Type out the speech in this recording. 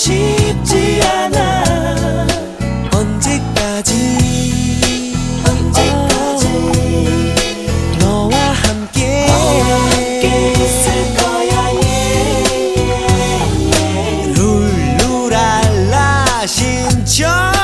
싶지 않아. 언제까지? 언제까지? 너와 함께, 있을 거야. 예, 예, 예. 룰루랄라 신청.